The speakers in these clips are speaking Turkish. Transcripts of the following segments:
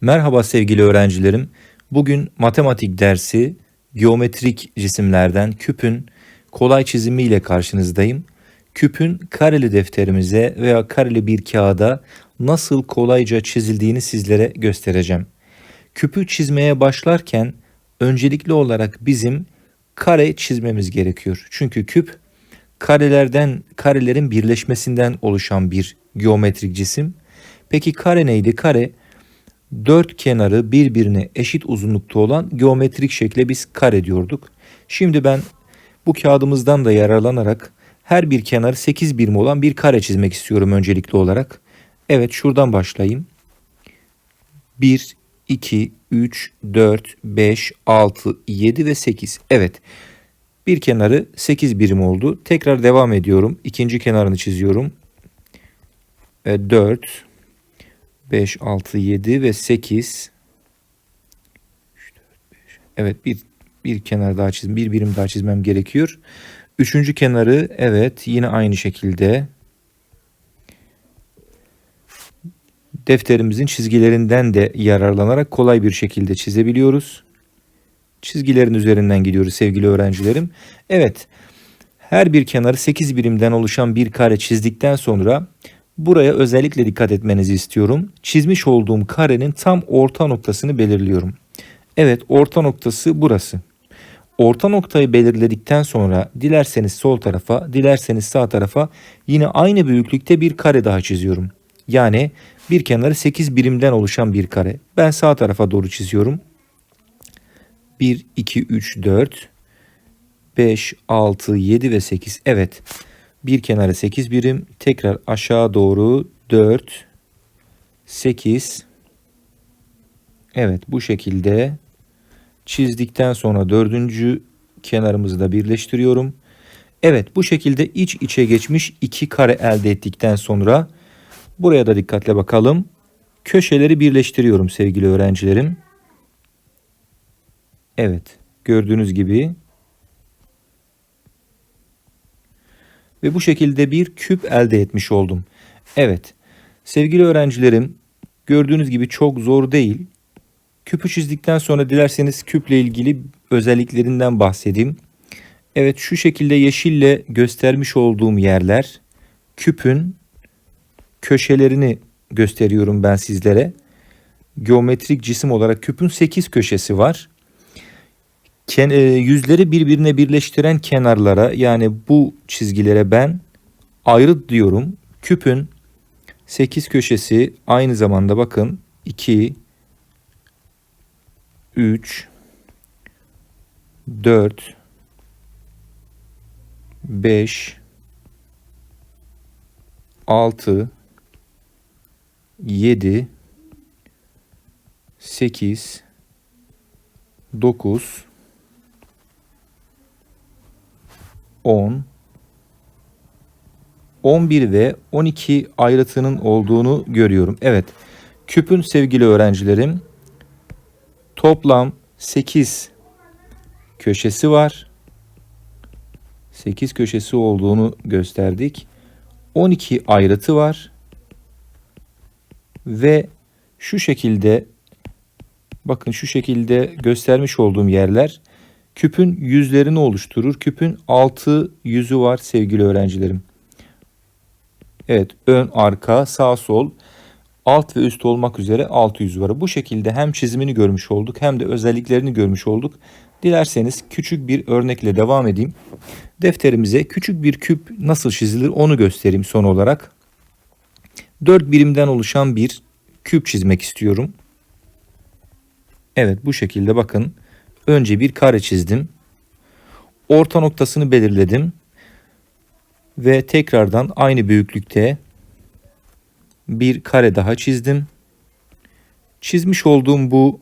Merhaba sevgili öğrencilerim. Bugün matematik dersi geometrik cisimlerden küpün kolay çizimi ile karşınızdayım. Küpün kareli defterimize veya kareli bir kağıda nasıl kolayca çizildiğini sizlere göstereceğim. Küpü çizmeye başlarken öncelikli olarak bizim kare çizmemiz gerekiyor. Çünkü küp karelerden karelerin birleşmesinden oluşan bir geometrik cisim. Peki kare neydi? Kare dört kenarı birbirine eşit uzunlukta olan geometrik şekle biz kare diyorduk. Şimdi ben bu kağıdımızdan da yararlanarak her bir kenarı 8 birim olan bir kare çizmek istiyorum öncelikli olarak. Evet şuradan başlayayım. 1, 2, 3, 4, 5, 6, 7 ve 8. Evet bir kenarı 8 birim oldu. Tekrar devam ediyorum. İkinci kenarını çiziyorum. E, 4, 5, 6, 7 ve 8. Evet bir, bir kenar daha çizim, bir birim daha çizmem gerekiyor. Üçüncü kenarı evet yine aynı şekilde. Defterimizin çizgilerinden de yararlanarak kolay bir şekilde çizebiliyoruz. Çizgilerin üzerinden gidiyoruz sevgili öğrencilerim. Evet her bir kenarı 8 birimden oluşan bir kare çizdikten sonra Buraya özellikle dikkat etmenizi istiyorum. Çizmiş olduğum karenin tam orta noktasını belirliyorum. Evet orta noktası burası. Orta noktayı belirledikten sonra dilerseniz sol tarafa, dilerseniz sağ tarafa yine aynı büyüklükte bir kare daha çiziyorum. Yani bir kenarı 8 birimden oluşan bir kare. Ben sağ tarafa doğru çiziyorum. 1, 2, 3, 4, 5, 6, 7 ve 8. Evet. Bir kenarı 8 birim. Tekrar aşağı doğru 4, 8. Evet bu şekilde çizdikten sonra dördüncü kenarımızı da birleştiriyorum. Evet bu şekilde iç içe geçmiş iki kare elde ettikten sonra buraya da dikkatle bakalım. Köşeleri birleştiriyorum sevgili öğrencilerim. Evet gördüğünüz gibi ve bu şekilde bir küp elde etmiş oldum. Evet sevgili öğrencilerim gördüğünüz gibi çok zor değil. Küpü çizdikten sonra dilerseniz küple ilgili özelliklerinden bahsedeyim. Evet şu şekilde yeşille göstermiş olduğum yerler küpün köşelerini gösteriyorum ben sizlere. Geometrik cisim olarak küpün 8 köşesi var. Ken, e, yüzleri birbirine birleştiren kenarlara yani bu çizgilere ben ayrı diyorum. Küpün 8 köşesi aynı zamanda bakın 2 3 4 5 6 7 8 9 10, 11 ve 12 ayrıtının olduğunu görüyorum. Evet, küpün sevgili öğrencilerim toplam 8 köşesi var. 8 köşesi olduğunu gösterdik. 12 ayrıtı var. Ve şu şekilde bakın şu şekilde göstermiş olduğum yerler Küpün yüzlerini oluşturur. Küpün altı yüzü var sevgili öğrencilerim. Evet ön arka sağ sol alt ve üst olmak üzere altı yüz var. Bu şekilde hem çizimini görmüş olduk hem de özelliklerini görmüş olduk. Dilerseniz küçük bir örnekle devam edeyim. Defterimize küçük bir küp nasıl çizilir onu göstereyim son olarak. 4 birimden oluşan bir küp çizmek istiyorum. Evet bu şekilde bakın. Önce bir kare çizdim. Orta noktasını belirledim. Ve tekrardan aynı büyüklükte bir kare daha çizdim. Çizmiş olduğum bu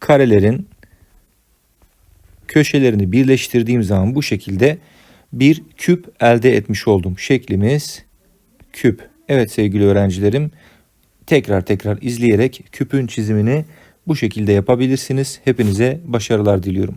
karelerin köşelerini birleştirdiğim zaman bu şekilde bir küp elde etmiş oldum. Şeklimiz küp. Evet sevgili öğrencilerim tekrar tekrar izleyerek küpün çizimini bu şekilde yapabilirsiniz. Hepinize başarılar diliyorum.